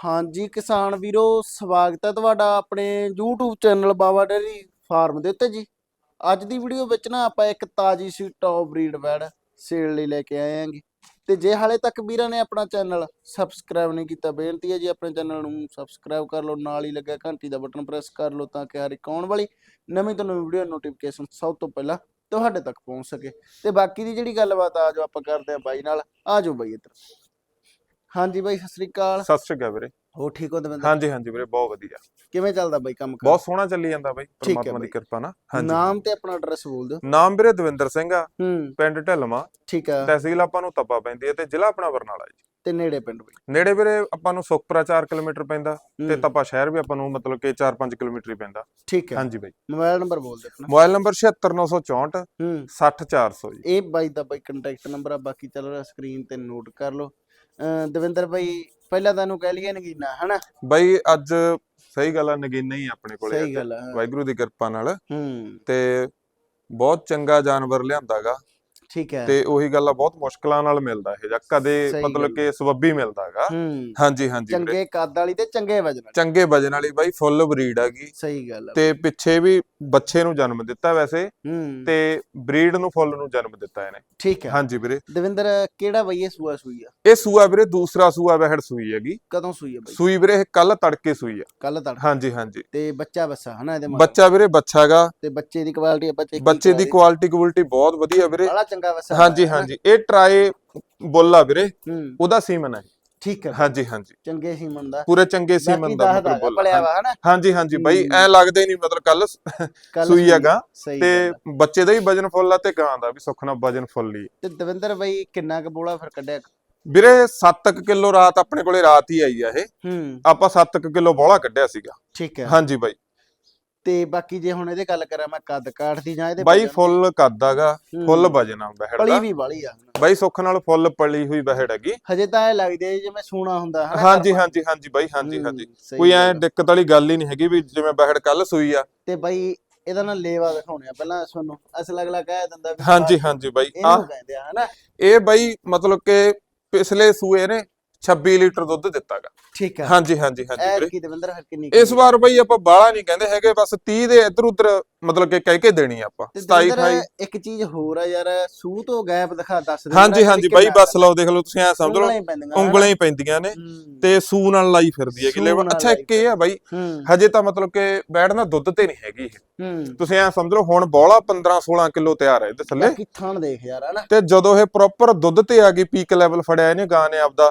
ਹਾਂਜੀ, ਕਿਸਾਨ ਵੀਰੋ, ਸਵਾਗਤ ਹੈ ਤੁਹਾਡਾ ਆਪਣੇ YouTube channel Baba dairy farm ਦੇ ਉੱਤੇ ਜੀ। ਅੱਜ ਦੀ ਵੀਡੀਓ ਵਿੱਚ ਨਾ ਆਪਾਂ ਇੱਕ ਤਾਜੀ ਸੀ ਟੌਪ ਬਰੀਡ ਵੈੜ ਸੇਲ ਲਈ ਲੈ ਕੇ ਆਏ ਆਂਗੇ ਤੇ ਜੇ ਹਾਲੇ ਤੱਕ ਵੀਰਾਂ ਨੇ ਆਪਣਾ ਚੈਨਲ ਸਬਸਕ੍ਰਾਈਬ ਨਹੀਂ ਕੀਤਾ, ਬੇਨਤੀ ਹੈ ਜੀ ਆਪਣੇ ਚੈਨਲ ਨੂੰ ਸਬਸਕ੍ਰਾਈਬ ਕਰ ਲਓ, ਨਾਲ ਹੀ ਲੱਗਿਆ ਘੰਟੀ ਦਾ ਬਟਨ ਪ੍ਰੈਸ ਕਰ ਲਓ ਤਾਂ ਕਿ ਹਰ ਇੱਕ ਆਉਣ ਵਾਲੀ ਨਵੀਂ ਤੋਂ ਨਵੀਂ ਵੀਡੀਓ ਨੋਟੀਫਿਕੇਸ਼ਨ ਸਭ ਤੋਂ ਪਹਿਲਾਂ ਤੁਹਾਡੇ ਤੱਕ ਪਹੁੰਚ ਸਕੇ। ਤੇ ਬਾਕੀ ਦੀ ਜਿਹੜੀ ਗੱਲਬਾਤ ਆ ਜੋ ਆਪਾਂ ਕਰਦੇ ਆ ਬਾਈ ਨਾਲ। ਆ ਜਾਓ ਬਾਈ ਇੱਧਰ। ਹਾਂਜੀ ਬਾਈ ਸਤਿ ਸ੍ਰੀ ਅਕਾਲ। ਸਤਿ ਸ਼੍ਰੀ ਅਕਾਲ ਵੀਰੇ। ਹੋ ਠੀਕ ਹੋ ਦਵਿੰਦਰ? ਹਾਂਜੀ ਹਾਂਜੀ ਵੀਰੇ ਬਹੁਤ ਵਧੀਆ। ਕਿਵੇਂ ਚੱਲਦਾ ਬਾਈ ਕੰਮ ਕਾਰ? ਬਹੁਤ ਸੋਹਣਾ ਚੱਲੀ ਜਾਂਦਾ ਬਾਈ ਪਰਮਾਤਮਾ। ਦੀ ਕਿਰਪਾ ਨਾਲ। ਹਾਂਜੀ। ਨਾਮ ਤੇ ਆਪਣਾ ਐਡਰੈਸ ਬੋਲ ਦਿਓ। ਨਾਮ ਵੀਰੇ ਦਵਿੰਦਰ ਸਿੰਘ ਆ ਪਿੰਡ ਢਿਲਮਾ ਠੀਕ ਆ। ਤਹਿਸੀਲ ਆਪਾਂ ਨੂੰ ਤੱਪਾ ਪੈਂਦੀ ਹੈ ਤੇ ਜ਼ਿਲ੍ਹਾ ਆਪਣਾ ਬਰਨਾਲਾ ਜੀ। ਤੇ ਨੇੜੇ ਪਿੰਡ ਬਾਈ। ਨੇੜੇ ਵੀਰੇ ਆਪਾਂ ਨੂੰ ਸੁਖਪੁਰਾ 4 ਕਿਲੋਮੀਟਰ ਪੈਂਦਾ ਤੇ ਤੱਪਾ ਸ਼ਹਿਰ ਵੀ ਆਪਾਂ ਨੂੰ ਮਤਲਬ ਕਿ 4-5 ਕਿਲੋਮੀਟਰ ਹੀ ਪੈਂਦਾ। ਠੀਕ ਹੈ। ਹਾਂਜੀ ਬਾਈ। ਮੋਬਾਈਲ ਨੰਬਰ ਬੋਲ ਦਿਓ ਆਪਣਾ। ਮੋਬਾਈਲ ਨੰਬਰ 76964 ਹੂੰ। 60400 ਜੀ। ਇਹ ਬਾਈ ਦਾ ਬਾਈ ਕੰਟੈਕਟ ਨੰਬਰ ਆ ਬਾਕੀ ਚੱਲ ਰਿਹਾ ਸਕਰੀਨ ਤੇ ਨੋਟ ਕਰ ਲਓ। ਦਵਿੰਦਰ ਬਾਈ ਪਹਿਲਾਂ ਤੁਹਾਨੂੰ ਕਹਿ ਲਈਏ ਨਗੀਨਾ ਹਨਾ ਬਾਈ ਅੱਜ ਸਹੀ ਗੱਲ ਆ ਨਗੀਨਾ ਹੀ ਆਪਣੇ ਕੋਲੇ ਸਹੀ। ਗੱਲ ਆ। ਵਾਹਿਗੁਰੂ ਦੀ ਕਿਰਪਾ ਨਾਲ ਹੂੰ ਤੇ ਬਹੁਤ ਚੰਗਾ ਜਾਨਵਰ ਲਿਆਂਦਾਗਾ ਠੀਕ ਹੈ। ਤੇ ਉਹੀ ਗੱਲ ਆ ਬਹੁਤ ਮੁਸ਼ਕਲਾਂ ਨਾਲ ਮਿਲਦਾ ਇਹ ਜਾਂ ਕਦੇ ਮਤਲਬ ਕਿ ਸਬੱਬੀ ਮਿਲਦਾਗਾ ਹੂੰ। ਹਾਂਜੀ ਹਾਂਜੀ। ਚੰਗੇ ਕੱਦ ਵਾਲੀ ਤੇ ਚੰਗੇ ਵਜਨ ਵਾਲੀ। ਚੰਗੇ ਵਜਨ ਵਾਲੀ ਬਾਈ ਫੁੱਲ ਬਰੀਡ ਹੈਗੀ। ਸਹੀ ਗੱਲ ਆ ਤੇ ਪਿੱਛੇ ਵੀ ਬੱਚੇ ਨੂੰ ਜਨਮ ਦਿੱਤਾ ਵੈਸੇ। ਹੂੰ। ਤੇ ਬਰੀਡ ਨੂੰ ਫੁੱਲ ਨੂੰ ਜਨਮ ਦਿੱਤਾ ਇਹਨੇ। ਠੀਕ ਹੈ। ਹਾਂਜੀ ਵੀਰੇ। ਦਵਿੰਦਰ ਕਿਹੜਾ ਬਈ ਇਹ ਸੂਆ ਸੂਈ ਆ? ਇਹ ਸੂਆ ਵੀਰੇ ਦੂਸਰਾ ਸੂਆ ਵਹਿੜ ਸੂਈ ਹੈਗੀ। ਕਦੋਂ ਸੂਈ ਆ ਬਾਈ? ਸੂਈ ਵੀਰੇ ਇਹ ਕੱਲ ਤੜਕੇ ਸੂਈ ਆ। ਕੱਲ ਤੜ ਹਾਂਜੀ ਹਾਂਜੀ। ਤੇ ਬੱਚਾ ਬੱਸਾ ਹਨਾ ਇਹਦੇ ਬੱਚਾ ਵੀਰੇ ਬੱਚਾ ਗਾ ਤੇ ਬੱਚੇ ਦੀ ਕੁਆਲਿਟੀ ਬੱਚੇ ਦੀ ਕੁਆਲਿਟੀ ਕੁਆਲਿਟੀ ਬਹੁਤ ਵਧੀਆ ਵੀਰੇ। ਚੰਗਾ ਬੱਸਾ ਹਾਂਜੀ ਹਾਂਜੀ। ਇਹ ਟਰਾਏ ਬੋਲਾ ਵੀਰੇ। ਉਹਦਾ ਸੀਮਨ ਹੈ। ਠੀਕ ਹੈ। ਹਾਂਜੀ ਹਾਂਜੀ। ਚੰਗੇ ਸੀਮਨ ਦਾ। ਪੂਰੇ ਚੰਗੇ ਸੀਮਨ ਦਾ ਮਤਲਬ ਪਲਿਆ ਬੋਲਾ। ਵਾ ਹਨਾ? ਹਾਂਜੀ ਹਾਂਜੀ। ਬਾਈ। ਐ ਲੱਗਦਾ ਨਹੀਂ ਮਤਲਬ ਕੱਲ ਸੂਈ ਹੈਗਾ। ਤੇ। ਬੱਚੇ ਦਾ ਹੀ ਵਜਨ ਫੁੱਲ ਆ ਤੇ ਗਾਂ ਦਾ ਵੀ ਸੁੱਖ ਨਾਲ ਵਜਨ ਫੁੱਲ ਹੀ। ਤੇ ਦਵਿੰਦਰ ਬਾਈ ਕਿੰਨਾ ਕੁ ਬੋਲਾ ਫਿਰ ਕੱਢਿਆ? ਵੀਰੇ 7 ਕਿਲੋ ਰਾਤ ਆਪਣੇ ਕੋਲੇ ਰਾਤ ਹੀ ਆਈ ਆ ਇਹ। ਹੂੰ। ਆਪਾਂ 7 ਕਿਲੋ ਬੋਲਾ ਕੱਢਿਆ ਸੀਗਾ। ਠੀਕ ਹੈ। ਹਾਂਜੀ ਬਾਈ। ਤੇ ਬਾਕੀ ਜੇ ਹੁਣ ਇਹਦੇ ਗੱਲ ਕਰਾਂ ਮੈਂ ਕੱਦ ਕਾਠ ਦੀ ਜਾਂ ਇਹਦੇ ਬਾਈ ਵਜਨ- ਫੁੱਲ ਕੱਦਾਗਾ ਹੂੰ। ਫੁੱਲ ਵਜਨ ਆ ਬਹਿੜ ਪਲੀ ਦਾ। ਵੀ ਵਾਲੀ ਆ। ਬਾਈ ਸੁੱਖ ਨਾਲ ਫੁੱਲ ਪਲੀ ਹੋਈ ਬਹਿੜ ਹੈਗੀ। ਹਜੇ ਤਾਂ ਇਹ ਲੱਗਦੀ ਜਿਵੇਂ ਸੂਣਾ ਹੁੰਦਾ ਹਨਾ ਹਾਂਜੀ ਹਾਂਜੀ ਹਾਂਜੀ ਬਾਈ ਹਾਂਜੀ ਹੂੰ, ਹਾਂਜੀ। ਸਹੀ ਕੋਈ ਐ ਗੱਲ ਆ। ਦਿੱਕਤ ਵਾਲੀ ਗੱਲ ਹੀ ਨਹੀਂ ਹੈਗੀ ਵੀ ਜਿਵੇਂ ਬਹਿੜ ਕੱਲ ਸੂਈ ਆ। ਤੇ ਬਾਈ ਇਹਦਾ ਨਾ ਲੇਵਾ ਦਿਖਾਉਣੇ ਆ ਪਹਿਲਾਂ ਤੁਹਾਨੂੰ ਅਸਲ ਅਗਲਾ ਕਹਿ ਦਿੰਦਾ ਵੀ ਹਾਂਜੀ ਹਾਂਜੀ ਬਾਈ ਆ ਇਹਨੂੰ ਕਹਿੰਦੇ ਆ ਹਨਾ। ਇਹ ਬਾਈ ਮਤਲਬ ਕਿ ਪਿਛਲੇ ਸੂਏ ਨੇ 26 ਲੀਟਰ ਦੁੱਧ ਦਿੱਤਾਗਾ। ਠੀਕ ਹੈ ਹਾਂਜੀ ਹਾਂਜੀ ਹਾਂਜੀ ਵੀਰੇ। ਕੀ ਦਵਿੰਦਰ ਹਰ ਕਿੰਨੀ ਇਸ ਵਾਰ ਬਈ ਆਪਾਂ ਬਾਹਲਾ ਨਹੀਂ ਕਹਿੰਦੇ ਹੈਗੇ ਬਸ 30 ਦੇ ਇੱਧਰ ਉੱਧਰ ਮਤਲਬ ਕਿ ਕਹਿ ਕੇ ਦੇਣੀ ਆ ਆਪਾਂ ਤੇ 27 ਦਵਿੰਦਰ 28 ਇੱਕ ਚੀਜ਼ ਹੋਰ ਆ ਯਾਰ ਸੂਹ ਤੋਂ ਗੈਪ ਦਿਖਾ ਦੱਸ ਦੇ ਹਾਂਜੀ ਹਾਂਜੀ ਬਾਈ ਬਸ ਲਓ ਦੇਖ ਲਓ ਤੁਸੀਂ ਐ ਸਮਝ ਲਓ। ਉਂਗਲਾਂ ਹੀ ਪੈਂਦੀਆਂ ਨੇ। ਤੇ ਸੂ ਨਾਲ ਲਾਈ ਫਿਰਦੀ ਹੈ ਸੂ ਕਿ ਅੱਛਾ ਇੱਕ ਇਹ ਆ ਬਾਈ ਹਜੇ ਤਾਂ ਮਤਲਬ ਕਿ ਬੈਠ ਨਾ ਦੁੱਧ ਤੇ ਨਹੀਂ ਹੈਗੀ ਇਹ। ਤੁਸੀਂ ਐ ਸਮਝ ਲਓ ਹੁਣ ਬੋਲਾ 15 16 ਕਿਲੋ ਤਿਆਰ ਹੈ ਇਹਦੇ ਥੱਲੇ। ਥਣ ਦੇਖ ਯਾਰ ਹਨਾ। ਤੇ ਜਦੋਂ ਇਹ ਪ੍ਰੋਪਰ ਦੁੱਧ ਤੇ ਆ ਗਈ ਪੀਕ ਲੈਵਲ ਫੜਿਆ ਇਹਨੇ ਗਾਂ ਨੇ ਆਪਦਾ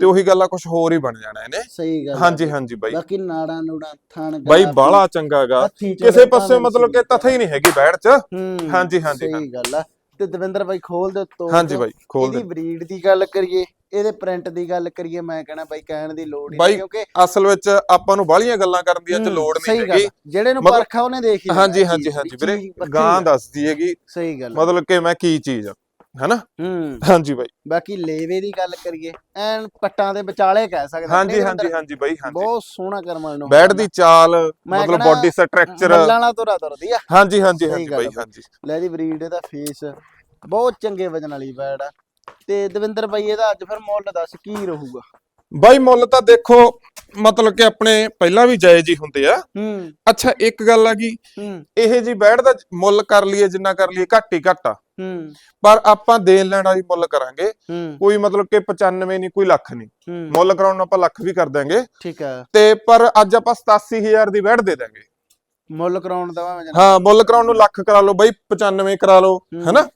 ਤੇ ਉਹੀ ਗੱਲ ਕੁਝ ਹੋਰ ਹੀ ਬਣ ਜਾਣਾ ਇਹਨੇ। ਸਹੀ ਗੱਲ। ਹਾਂਜੀ ਹਾਂਜੀ ਬਾਈ। ਬਾਕੀ ਨਾੜਾਂ ਨੂੜਾਂ ਥਣ ਬਾਈ ਬਾਲਾ ਚੰਗਾ ਗਾ। ਹੱਥੀ ਚੋਂ ਕਿਸੇ ਪਾਸੇ ਭਾਵੇਂ ਮਤਲਬ ਕਿ ਤਥਾ ਹੀ ਨਹੀਂ ਹੈਗੀ ਬੈਠ ਚ ਹੂੰ ਹਾਂਜੀ, ਹਾਂਜੀ, ਸਹੀ ਗੱਲ ਆ ਤੇ ਦਵਿੰਦਰ ਬਾਈ ਖੋਲ ਦੇ ਤੋੜ ਹਾਂਜੀ। ਬਾਈ ਖੋਲ ਦੇ ਇਹਦੀ ਬਰੀਡ ਦੀ ਗੱਲ ਕਰੀਏ ਇਹਦੇ ਪ੍ਰਿੰਟ ਦੀ ਗੱਲ ਕਰੀਏ ਮੈਂ ਕਹਣਾ ਬਾਈ ਕਹਿਣ ਦੀ ਲੋੜ ਹੀ ਨਹੀਂ ਕਿਉਂਕਿ ਅਸਲ ਵਿੱਚ ਆਪਾਂ ਨੂੰ ਬਾਹਲੀਆਂ ਗੱਲਾਂ ਕਰਨ ਦੀ ਅੱਜ ਲੋੜ ਨਹੀਂ ਹੈਗੀ। ਜਿਹੜੇ ਨੂੰ ਪਰਖਾ ਉਹਨੇ ਦੇਖ ਹਾਂਜੀ ਹਾਂਜੀ ਹਾਂਜੀ ਵੀਰੇ ਗਾਂ। ਦੱਸਦੀ ਹੈਗੀ ਸਹੀ ਗੱਲ। ਮਤਲਬ ਕਿ ਮੈਂ ਕੀ ਚੀਜ਼ ਆ ਹੈਨਾ? ਹੂੰ। ਹਾਂਜੀ ਬਾਈ। ਬਾਕੀ ਲੇਵੇ ਦੀ ਗੱਲ ਕਰੀਏ ਐਨ ਪੱਟਾਂ ਦੇ ਵਿਚਾਲੇ ਕਹਿ ਸਕਦੇ ਹਾਂਜੀ ਹਾਂਜੀ? ਹਾਂਜੀ ਬਾਈ ਹਾਂਜੀ। ਬਹੁਤ ਸੋਹਣਾ ਕਰਮਾਂ ਨੂੰ ਬੈਠ ਦੀ ਚਾਲ ਮਤਲਬ ਬਾਡੀ ਸਟਰਕਚਰ ਮੱਲਾਂ ਵਾਲਾ ਤੁਰਾ ਤੁਰਦੀ ਆ। ਹਾਂਜੀ ਹਾਂਜੀ ਹਾਂਜੀ ਬਾਈ। ਹਾਂਜੀ। ਲੈ ਦੀ ਬਰੀਡ ਇਹਦਾ ਫੇਸ ਬਹੁਤ ਚੰਗੇ ਵਜਨ ਵਾਲੀ ਬੈੜ ਆ। ਤੇ ਦਵਿੰਦਰ ਬਾਈ ਇਹਦਾ ਅੱਜ ਫਿਰ ਮੁੱਲ ਦੱਸ ਕੀ ਰਹੂਗਾ? ਬਾਈ ਮੁੱਲ ਤਾਂ ਦੇਖੋ ਮਤਲਬ ਕਿ ਆਪਣੇ ਪਹਿਲਾਂ ਵੀ ਜਾਇਜ਼ ਹੀ ਹੁੰਦੇ ਆ। ਹੂੰ। ਅੱਛਾ ਇੱਕ ਗੱਲ ਆ ਗਈ। ਹੂੰ। ਇਹ ਜੀ ਬੈਠ ਦਾ ਮੁੱਲ ਕਰ ਲਈਏ ਜਿੰਨਾ ਕਰ ਲਈਏ ਘੱਟ ਹੀ ਘੱਟ ਆ। ਹੂੰ। ਪਰ ਆਪਾਂ ਦੇਣ ਲੈਣ ਵਾਲੀ ਮੁੱਲ ਕਰਾਂਗੇ। ਹੂੰ। ਕੋਈ ਮਤਲਬ ਕਿ 95 ਨਹੀਂ ਕੋਈ ਲੱਖ ਨਹੀਂ। ਮੁੱਲ ਕਰਾਉਣ ਨੂੰ ਆਪਾਂ ਲੱਖ ਵੀ ਕਰ ਦਾਂਗੇ ਠੀਕ ਆ। ਤੇ ਪਰ ਅੱਜ ਆਪਾਂ 87000 ਦੀ ਵੈਟ ਦੇ ਦਾਂਗੇ ਮੁੱਲ ਕਰਾਉਣ ਦਾ ਹਾਂ ਮੁੱਲ ਕਰਾਉਣ ਨੂੰ ਲੱਖ ਕਰਾ ਲਓ ਬਾਈ 95 ਕਰਾ ਲਓ। ਹੈਨਾ?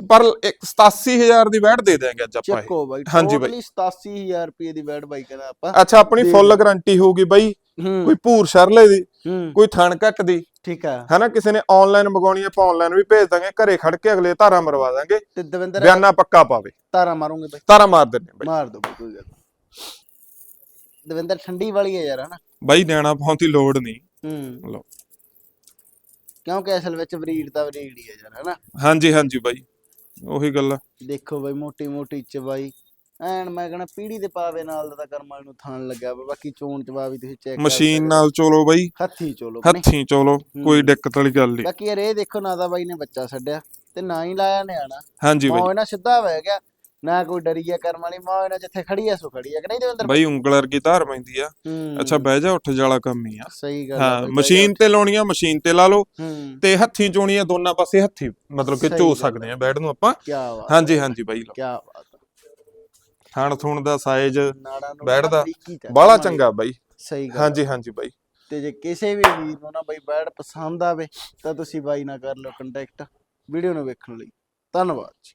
ਪਰ ਇੱਕ 87000 ਦੀ ਵੈਟ ਦੇ ਦਾਂਗੇ ਅੱਜ ਆਪਾਂ ਚੱਕੋ ਬਾਈ ਹਾਂਜੀ ਬਾਈ। ਟੋਟਲੀ 87000 ਰੁਪਏ ਦੀ ਬੈਡ ਬਾਈ ਕਹਿੰਦਾ ਆਪਾਂ। ਅੱਛਾ ਆਪਣੀ ਦੇ ਫੁੱਲ। ਗਾਰੰਟੀ ਹੋਊਗੀ ਬਾਈ। ਹੂੰ। ਕੋਈ ਭੂਰ ਸ਼ਰਲੇ ਦੀ ਹੂੰ। ਕੋਈ ਥਣ ਘੱਟ ਦੀ। ਠੀਕ ਆ। ਹੈਨਾ ਕਿਸੇ ਨੇ ਆਨਲਾਈਨ ਮੰਗਾਉਣੀ ਆਪਾਂ ਆਨਲਾਈਨ ਵੀ ਭੇਜ ਦਾਂਗੇ। ਘਰੇ ਖੜ ਕੇ ਅਗਲੇ ਧਾਰਾ ਮਰਵਾ ਦਾਂਗੇ। ਤੇ ਦਵਿੰਦਰ ਬਿਆਨਾ ਪੱਕਾ ਪਾਵੇ। ਤਾਰਾ ਮਾਰੂਗੇ ਬਾਈ। ਧਾਰਾ ਮਾਰ ਦਿੰਦੇ ਬਾਈ। ਮਾਰ ਦੋ ਕੋਈ ਗੱਲ। ਦਵਿੰਦਰ ਠੰਡੀ ਵਾਲੀ ਹੈ ਯਾਰ ਹਨਾ? ਬਾਈ ਦੇਣਾ ਪਾਉਣ ਦੀ ਲੋੜ ਨਹੀਂ। ਹੂੰ। ਲਓ। ਕਿਉਂਕਿ ਅਸਲ ਵਿੱਚ ਬਰੀਡ ਤਾਂ ਬਰੀਡ ਹੀ ਹੈ ਯਾਰ ਹਨਾ? ਹਾਂਜੀ ਹਾਂਜੀ ਬਾਈ। ਉਹੀ ਗੱਲ ਆ। ਦੇਖੋ ਬਾਈ ਮੋਟੀ ਮੋਟੀ ਚਵਾਈ ਐਨ ਮੈਂ ਕਹਣਾ ਪੀੜੀ ਦੇ ਪਾਵੇ ਨਾਲ ਦਾ ਤਾਂ ਕਰਮਾਂ ਨੂੰ ਥਾਣ ਲੱਗਿਆ ਵਾ। ਬਾਕੀ ਚੋਣ ਚਵਾ ਵੀ ਤੁਸੀਂ ਚੈੱਕ ਮਸ਼ੀਨ ਨਾਲ ਚੋਲੋ ਬਾਈ। ਹੱਥੀ ਚੋਲੋ ਬਣੇ। ਹੱਥੀਂ ਚੋਲੋ ਕੋਈ ਦਿੱਕਤ ਵਾਲੀ ਗੱਲ ਨਹੀਂ ਬਾਕੀ ਯਾਰ ਇਹ ਦੇਖੋ ਨਾ ਤਾਂ ਬਾਈ ਨੇ ਬੱਚਾ ਛੱਡਿਆ ਤੇ ਨਾ ਹੀ ਲਾਇਆ ਨਿਆਣਾ। ਹਾਂਜੀ ਬਾਈ। ਮੌਜ ਨਾਲ ਸਿੱਧਾ ਵਹਿ ਗਿਆ। ਨਾ ਕੋਈ ਡਰੀਆ ਕਰਮ ਵਾਲੀ ਮਾਂ ਇਹਨਾਂ ਜਿੱਥੇ ਖੜੀ ਆ ਸੋ ਖੜੀ ਆ ਕਿ ਨਹੀਂ ਦੇਵਿੰਦਰ? ਬਾਈ ਉਂਗਲ ਵਰਗੀ ਧਾਰ ਪੈਂਦੀ ਆ। ਹੂੰ। ਅੱਛਾ ਬਹਿ ਜਾ ਉੱਠ ਜਾਲਾ ਕੰਮ ਹੀ ਆ। ਸਹੀ ਗੱਲ ਆ ਹਾਂ ਬਈ, ਮਸ਼ੀਨ ਤੇ ਲਾਉਣੀਆਂ ਮਸ਼ੀਨ ਤੇ ਲਾ ਲਓ। ਹੂੰ। ਤੇ ਹੱਥੀਂ ਚੋਣੀਆਂ ਦੋਨਾਂ ਪਾਸੇ ਹੱਥੀ ਮਤਲਬ ਕਿ ਸਹੀ ਝੋ ਸਕਦੇ ਆ ਬੈਡ ਨੂੰ ਆਪਾਂ। ਕੀ ਬਾਤ ਹਾਂਜੀ ਹਾਂਜੀ ਬਾਈ ਲਓ। ਕੀ ਬਾਤ ਥਣ ਥੁਣ ਦਾ ਸਾਈਜ਼ ਨਾੜਾ ਨੂੰ ਦਾ ਆ, ਕਮਾਲ। ਚੰਗਾ ਬਾਈ। ਸਹੀ ਗੱਲ ਹਾਂਜੀ ਹਾਂਜੀ ਬਾਈ। ਤੇ ਜੇ ਕਿਸੇ ਵੀ ਵੀਰ ਨੂੰ ਨਾ ਬਈ ਬੈਡ ਪਸੰਦ ਆਵੇ ਤਾਂ ਤੁਸੀਂ ਬਾਈ ਨਾਲ ਕਰ ਲਓ ਕੰਟੈਕਟ ਵੀਡੀਓ ਨੂੰ ਵੇਖਣ ਲਈ। ਧੰਨਵਾਦ ਜੀ।